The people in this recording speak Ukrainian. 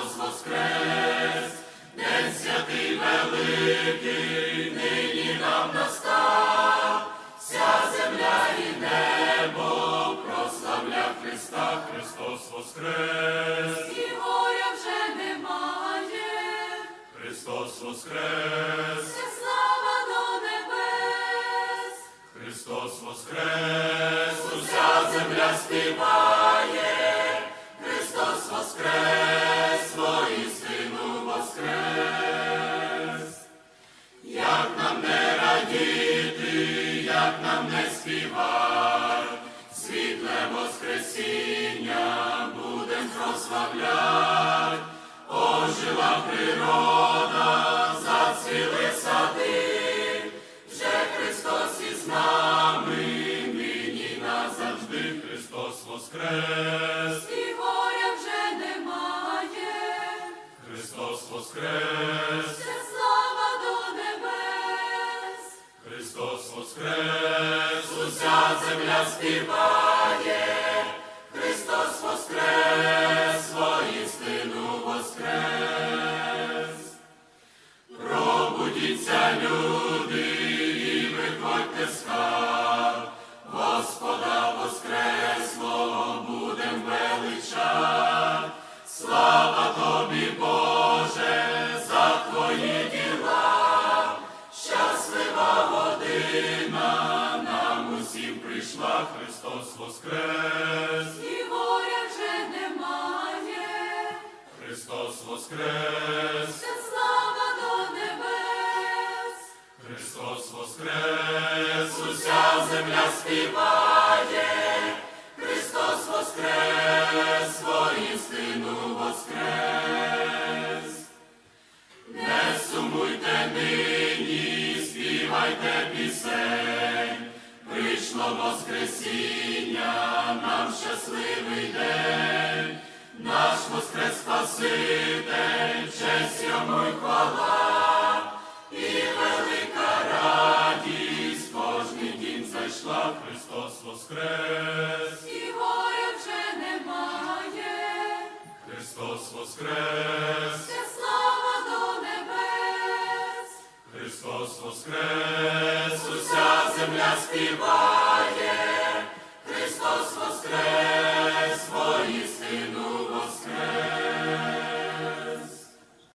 Христос воскрес, День святий великий, нині нам настав, вся земля і небо прославля Христа, Христос воскрес, і горя вже немає, Христос воскрес, Вся слава до небес, Христос воскрес, уся земля співає. Як нам не співай, світле Воскресіння будем прославлять, ожила природа, зацвіли сади, вже Христос із нами, нині назавжди Христос воскрес, І горя вже немає, Христос воскрес, уся земля співає, Христос воскрес, воістину воскрес. Пробудіться люди Христос воскрес, І горя вже немає, Христос воскрес, це слава до небес. Христос воскрес, уся земля співає, Христос воскрес, воістину воскрес. Не сумуйте нині, співайте пісень, прийшло Воскресіння, нам щасливий день, наш воскрес Спаситель, честь йому й хвала, і велика радість, кожний дім зайшла, Христос воскрес, І горя вже немає, Христос воскрес, це слава до небес. Христос воскрес, уся земля співає.